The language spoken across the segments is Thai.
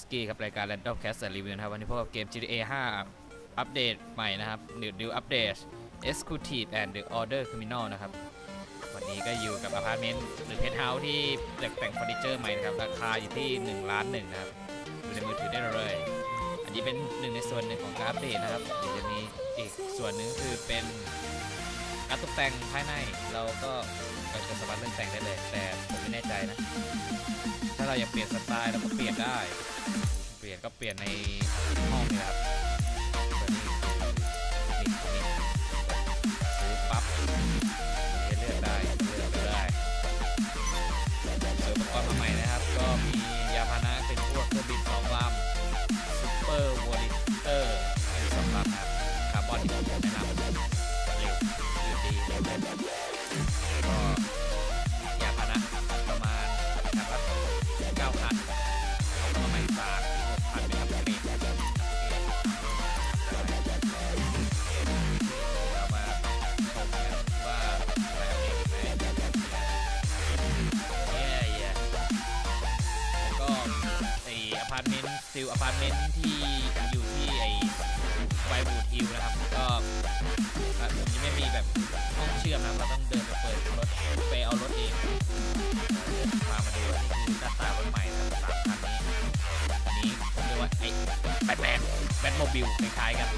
สกี้ครับ รายการ Random Cast and Review นะครับ วันนี้พบกับเกม GTA 5 อัปเดตใหม่นะครับ New New Update Executive and the Order Criminal นะครับ วันนี้ก็อยู่กับอพาร์ตเมนต์หรือเพนท์เฮาส์ที่แต่งแต่งเฟอร์นิเจอร์ใหม่นะครับ ราคาอยู่ที่1ล้านหนึ่งนะครับดูในมือถือได้เลย อันนี้เป็นหนึ่งในส่วนหนึ่งของการอัปเดตนะครับเดี๋ยวจะมีอีกส่วนหนึ่งคือเป็นการตกแต่งภายในเราก็เราจะสามารถเลือกแต่งได้เลย แต่ผมไม่แน่ใจนะ ถ้าเราอยากเปลี่ยนสไตล์เราก็เปลี่ยนได้ เปลี่ยนก็เปลี่ยนในห้องนะครับ ชื่อมนะครับเราต้องเดินไปเปิดรถไปเอารถเองพามาดูนี่คือหน้าตารถใหม่นะครับสามคันนี้อันนี้ผมเรียกว่าไอ้แบทแมนแบทโมบิลคล้ายๆกัน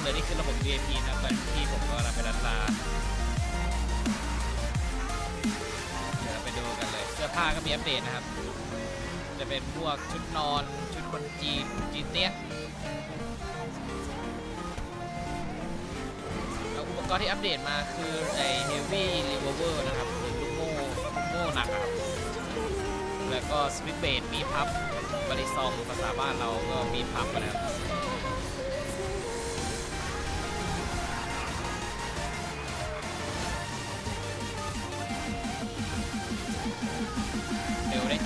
เงินนี่คือระบบ VIP นะตอนที่ผมก็รับไปรันลาเดี๋ยวเราไปดูกันเลย เสื้อผ้าก็มีอัปเดตนะครับ จะเป็นพวกชุดนอน ชุดคนจีนจีนเตี้ยแล้วอุปกรณ์ที่อัปเดตมาคือไอ Heavy Revolver นะครับหรือลูกโม่โม่หนักอะครับ แล้วก็สวิตเบดมีพับบริซองภาษาบ้านเราก็มีพับนะครับ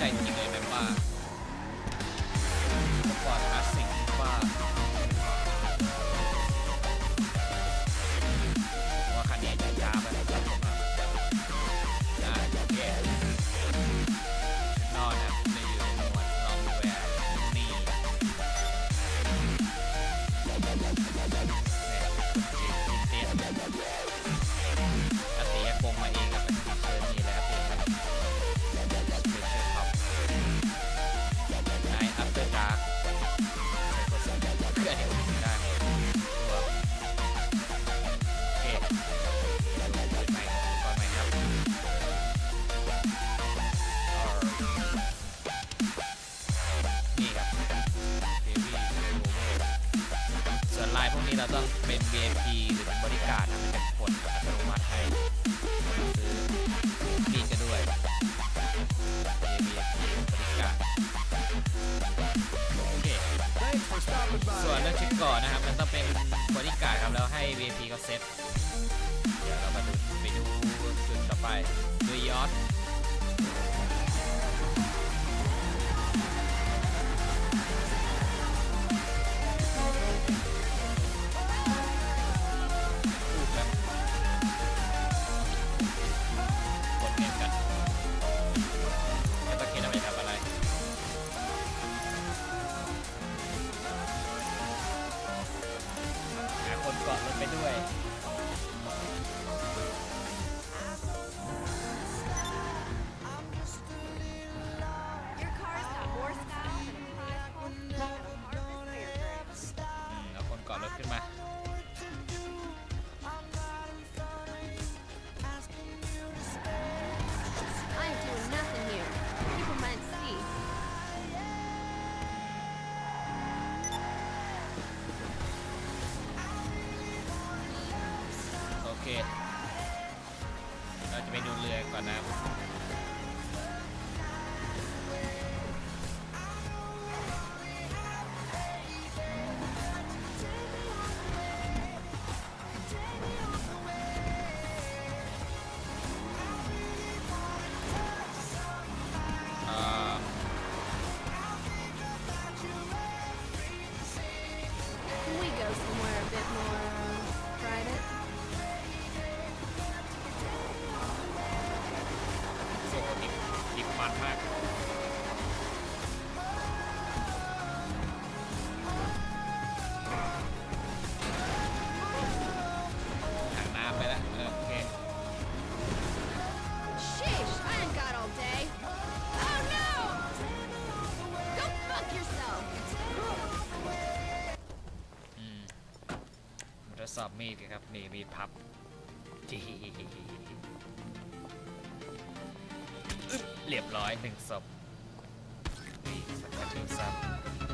เก่อนนะครับ มันต้องเป็นบริการครับแล้วให้ VIP เขาเซต เดี๋ยวเรามาดูไปดูจุดต่อไปดูยอด สอบมีดกันครับนี่มีดพับเรียบร้อยหนึ่งศพนี่สักกระถึงซ้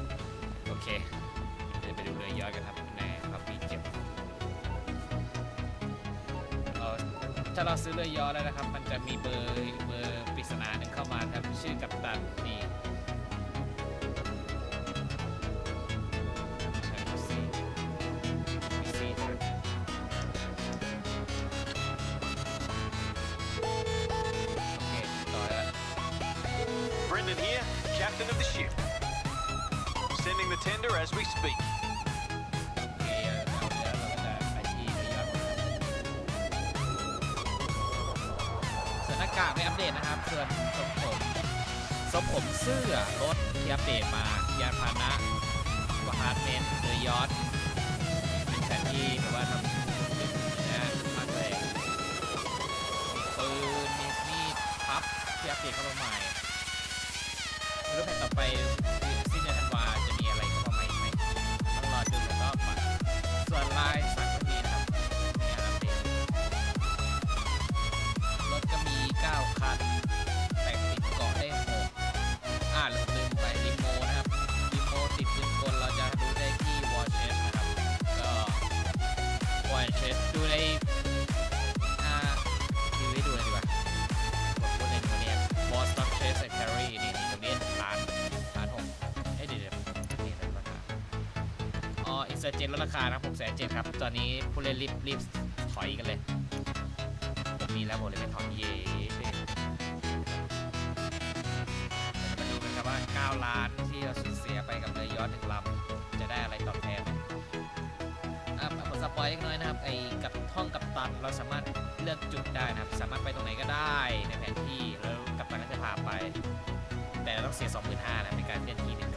ำโอเคเดี๋ยวไปดูเรือยอดกันครับแน่ครับมีเจ็บถ้าเราซื้อเรือยอดแล้วนะครับ มันจะมีเบอร์เบอร์ปริศนา captain of the ship. Sending the tender as we speak. โอเคเอาเรือเราก็จะไปที่เรือยอดหมดครับส่วนหน้ากากไม่อัปเดตนะครับ ส่วนทรงผมทรงผมเสื้อรถที่อัปเดตมายานพาหนะวาฮาร์ดเมนเรือยอดเป็นแผนที่หรือว่าทำนะมาเลยมีปืนมีมีดพับที่อัปเดตเข้ามาใหม่ ไม่รู้แผ่นต่อไป ลดราคานะ6แสนเจ็ดครับ ตอนนี้ผู้เล่นรีบรีบถอยกันเลย ผมมีแล้วผมเลยไม่ถอยเย่มาดูกันครับว่า 9 ล้านที่เราสูญเสียไปกับเรือยอดหนึ่งลำจะได้อะไรตอบแทนอะผมสปอยเล็กน้อยนะครับ ไอ้กับท่องกับตันเราสามารถเลือกจุดได้นะครับ สามารถไปตรงไหนก็ได้ในแผนที่แล้วกับตันก็จะพาไป แต่เราต้องเสีย 25,000นะในการเลื่อนที่หนึ่ง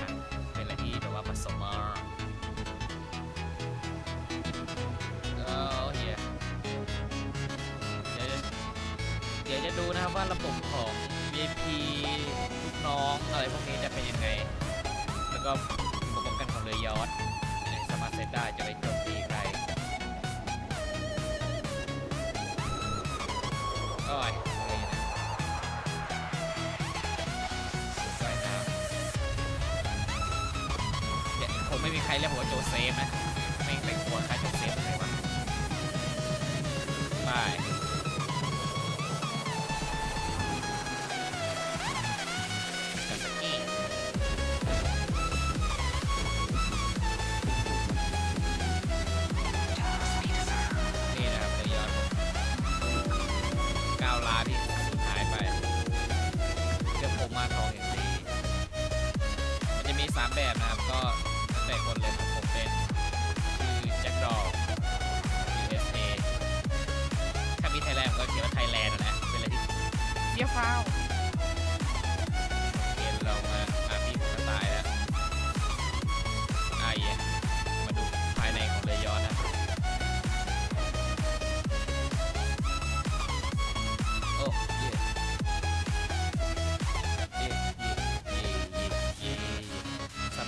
ว่าระบบของ VIP ลูกน้องอะไรพวกนี้จะเป็นยังไง แล้วก็ระบบกันของเรือยอชต์ไหนสามารถเซตได้จะไปโจมตีใครโอ้ยอะไรนะสวยน้ำเดี๋ยวคงไม่มีใครเรียกผมว่าโจเซฟนะ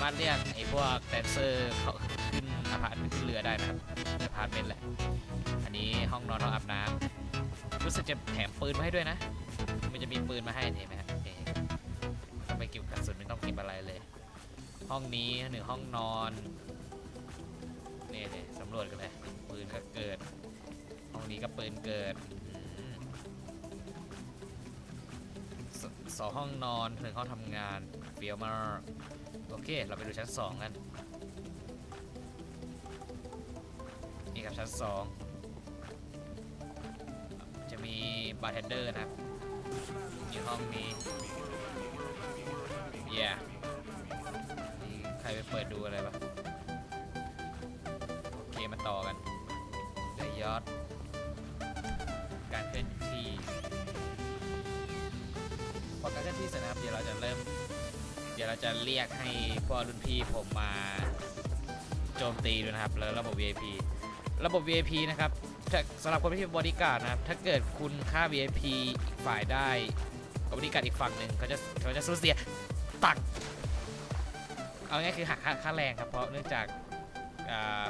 ามารถเรียกไอ้พวกแดนเซอร์เขาขึ้นอพาร์ตขึ้นเรือได้นะครับอพาร์ตเมนต์แหละ อันนี้ห้องนอนห้องอาบน้ำรู้สึกจะแถมปืนมาให้ด้วยนะ มันจะมีปืนมาให้เห็นไหมฮะเอ๊ะไม่ต้องไปเก็บกระสุนไม่ต้องเก็บอะไรเลย ห้องนี้หนึ่งห้องนอนนี่เลยสำรวจกันเลยปืนก็เกิดห้องนี้ก็ปืนเกิดสสองห้องนอนหนึ่งห้องทำงานเฟียวมาก โอเค เราไปดูชั้นสองกัน นี่ครับชั้นสองจะมีบาร์เทนเดอร์นะครับอยู่ห้องนี้เย่นี่ใครไปเปิดดูอะไรปะโอเคมาต่อกันเดยอด การเคลื่อนที่พอการเคลื่อนที่เสร็จนะครับเดี๋ยวเราจะเริ่ม เดี๋ยวเราจะเรียกให้พวกรุ่นพี่ผมมาโจมตีดูนะครับแล้วระบบ VIP ระบบ VIP นะครับถ้าสำหรับคนที่เป็นบริการนะครับ ถ้าเกิดคุณค่า VIP อีกฝ่ายได้กับบริการอีกฝั่งหนึ่งเขาจะเขาจะสูญเสียตังเอาง่ายคือหักค่าค่าแรงครับ เพราะเนื่องจากา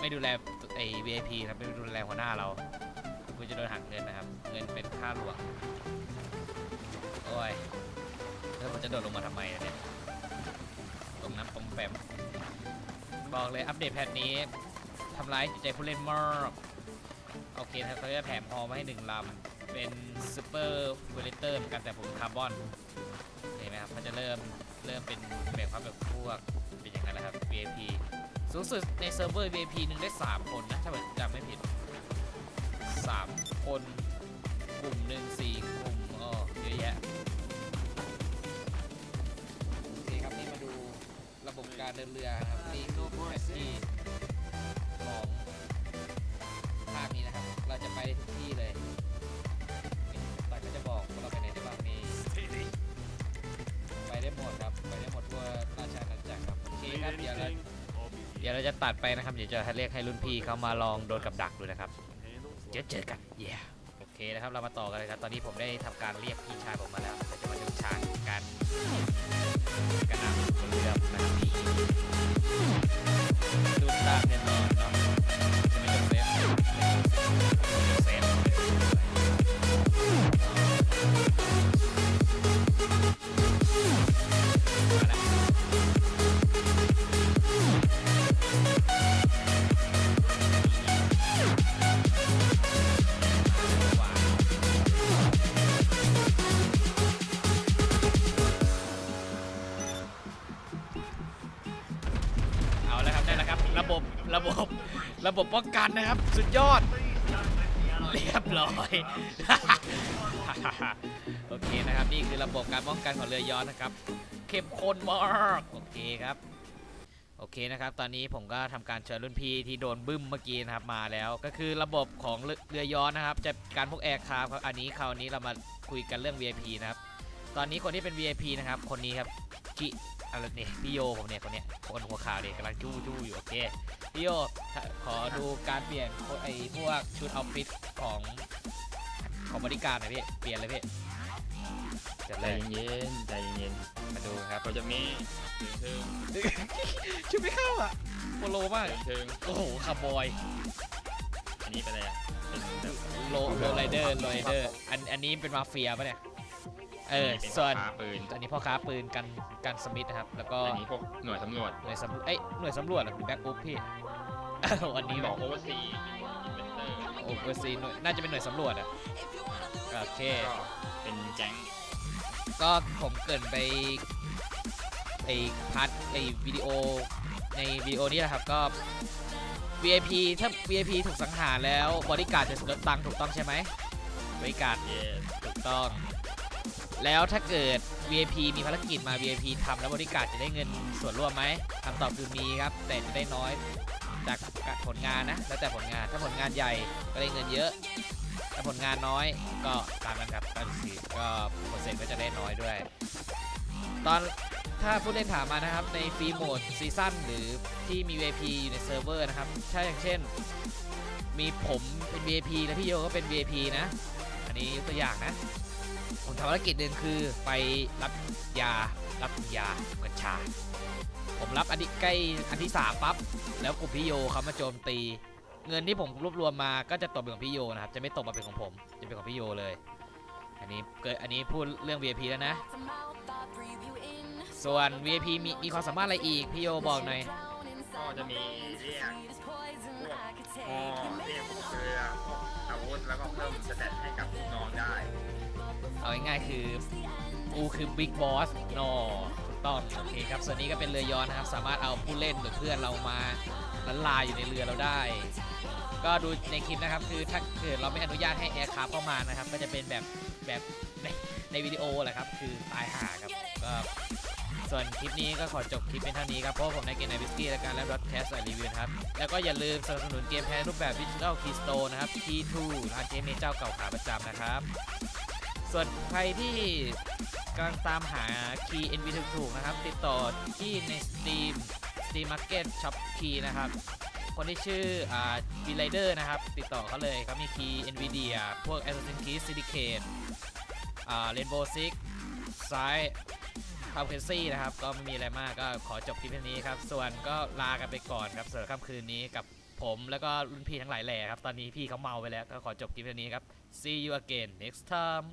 ไม่ดูแลไอ้ VIP ครับไม่ดูแลหัวหน้าเรา คุณจะโดนหักเงินนะครับ เงินเป็นค่าหลวง โอ้ย แล้วผมจะโดดลงมาทำไมอะเนี่ยตรงน้ำปอมแปมบอกเลยอัปเดตแพทนี้ทำร้ายจิตใจผู้เล่นมากโอเคครับเขาจะแถมฮอมาให้หนึ่งลำเป็นซูเปอร์เวเลเตอร์เหมือนกันแต่ผมคาร์บอนเห็นไหมครับมันจะเริ่มเริ่มเป็นแบบความแบบพวกเป็นอย่างนั้นแหละครับ VIP สูงสุดในเซิร์ฟเวอร์ VIP หนึ่งได้ 3 คนนะ ถ้าผมจำไม่ผิด 3 คน กลุ่มหนึ่งสี่กลุ่มอ๋อเยอะแยะ ระบบการเดินเรือครับนี่คือแผนที่ของภาคนี้นะครับ เราจะไปทุกที่เลยตอนก็จะบอกว่าเราไปไหนได้บ้างมีไปได้หมดครับ ไปได้หมดทั่วราชอาณาจักรครับโอเคครับเดี๋ยวเราเดี๋ยวเราจะตัดไปนะครับ เดี๋ยวจะเรียกให้รุ่นพี่เขามาลองโดนกับดักดูนะครับ เจอเจอกัน เย้ อเคนะครับ เรามาต่อกันเลยครับ ตอนนี้ผมได้ทำการเรียกพี่ชายผมมาแล้วเดี๋ยวจะมาดูฉากการกระหน่ำบนเรือนะครับนี่ดูตามแน่นอนเนา ระบบป้องกันนะครับ สุดยอด เรียบร้อย โอเคนะครับ นี่คือระบบการป้องกันของเรือยอชต์นะครับ เข้มข้นมากโอเคครับ โอเคนะครับ ตอนนี้ผมก็ทำการเชิญรุ่นพี่ที่โดนบึ้มเมื่อกี้นะครับมาแล้ว ก็คือระบบของเรือยอชต์นะครับ จะการพวกแอร์คาราฟครับ อันนี้คราวนี้เรามาคุยกันเรื่อง VIP นะครับ ตอนนี้คนที่เป็น VIP นะครับ คนนี้ครับกิ อะไรเนี่ยพี่โยผมเนี่ยคนเนี้ยคนหัวขาวเนี่ยกำลังจู้จู้อยู่โอเคพี่โยถ้าขอดูการเปลี่ยนไอ้พวกชุดเอาฟิตของของบริการหน่อยพี่เปลี่ยนเลยพี่จัดใจเลยเย็นๆใจเย็นมาดูครับๆเขาจะมีเทิงชุดไม่เข้าอะโปโลมากเทิงโอ้โหคาร์บอยๆอันนี้เป็นอะไรอะเป็นแบบโลโลไรเดอร์โลไรเดอร์อันอันนี้เป็นมาเฟียปะเนี่ย เออเป็นส่วนฟ้าปืนอันนี้พ่อค้าปืนกันกันสมิธนะครับ แล้วก็อันนี้พวกหน่วยสำรวจหน่วยสำเอ้ยหน่วยสำรวจเหรอหรือแบ็กอุ๊ปพี่อ้าวอันนี้บแบอบกโอเวอร์ซีอินเวนเตอร์โอเวอร์ซีหน่วยน่าจะเป็นหน่วยสำรวจอะโอเค ก็เป็นแก๊งก็ผมเกรินไปไอพาร์ทไอวิดีโอในวิดีโอนี้แหละครับก็ VIP ถ้า VIP ถูกสังหารแล้วบริการดจะลดตังค์ถูกต้องใช่ไหมบริการดเยสถูกต้อง แล้วถ้าเกิด VIP มีภารกิจมา VIP ทำแล้วบริการจะได้เงินส่วนร่วมไหมคำตอบคือมีครับ แต่จะได้น้อยจากผลงานนะ แล้วแต่ผลงานถ้าผลงานใหญ่ก็ได้เงินเยอะ ถ้าผลงานน้อยก็ตามนั้นครับก็คือก็เปอร์เซ็นต์ก็จะได้น้อยด้วย ตอนถ้าผู้เล่นถามมานะครับ ในฟรีโหมดซีซั่นหรือที่มี VIP อยู่ในเซิร์ฟเวอร์นะครับถ้าอย่างเช่น มีผมเป็น VIP และพี่โยก็เป็น VIP นะ อันนี้ตัวอย่างนะ ผมทำภารกิจหนึ่งคือไปรับยารับยากัญชา ผมรับอันที่ใกล้อันที่สามปั๊บแล้วกลุ่มพี่โยเขามาโจมตี เงินที่ผมรวบรวมมาก็จะตกเป็นของพี่โยนะครับจะไม่ตกมาเป็นของผมจะเป็นของพี่โยเลย อันนี้เกิดอันนี้พูดเรื่อง VIP แล้วนะ ส่วน VIP มีมีความสามารถอะไรอีกพี่โยบอกหน่อยก็จะมีเรียกพวกฮอเรียกพวกเรือพวกอาวุธแล้วก็เพิ่มสเตตให้ ง่ายๆ คือกูคือบิ๊กบอสนอถูกต้องโอเคครับ ส่วนนี้ก็เป็นเรือยอนนะครับ สามารถเอาผู้เล่นหรือเพื่อนเรามาละลายอยู่ในเรือเราได้ ก็ดูในคลิปนะครับคือถ้าเกิดเราไม่อนุญาตให้แอร์คาราฟเข้ามานะครับ ก็จะเป็นแบบแบบในในวิดีโอแหละครับ คือตายห่าครับก็ส่วนคลิปนี้ก็ขอจบคลิปเป็นเท่านี้ครับ เพราะผมในเกมในวิสกี้และการแลบล็อดแคสต์รีวิวครับ แล้วก็อย่าลืมสนับสนุนเกมแพ้รูปแบบดิจิทัลคีสโตนะครับ T2 ร้านเกมเมเจ้าเก่าขาประจำนะครับ ส่วนใครที่กำลังตามหาคีย์ NV ถูกๆนะครับ ติดต่อที่ใน Steam Steam Market Shop Key นะครับ คนที่ชื่ออ่า v i l i d e r นะครับ ติดต่อเขาเลยเขามีคีย์ NVIDIA พวก Assassin's Creed Syndicate อ่า Rainbow Six ซ้าย p a l c a s y นะครับ ก็ไม่มีอะไรมากก็ขอจบคลิปเพียงนี้ครับ ส่วนก็ลากันไปก่อนครับสำหรับค่ำคืนนี้กับผมแล้วก็รุ่นพี่ทั้งหลายแหล่ครับ ตอนนี้พี่เขาเมาไปแล้ว ก็ขอจบคลิปเท่านี้ครับ see you again next time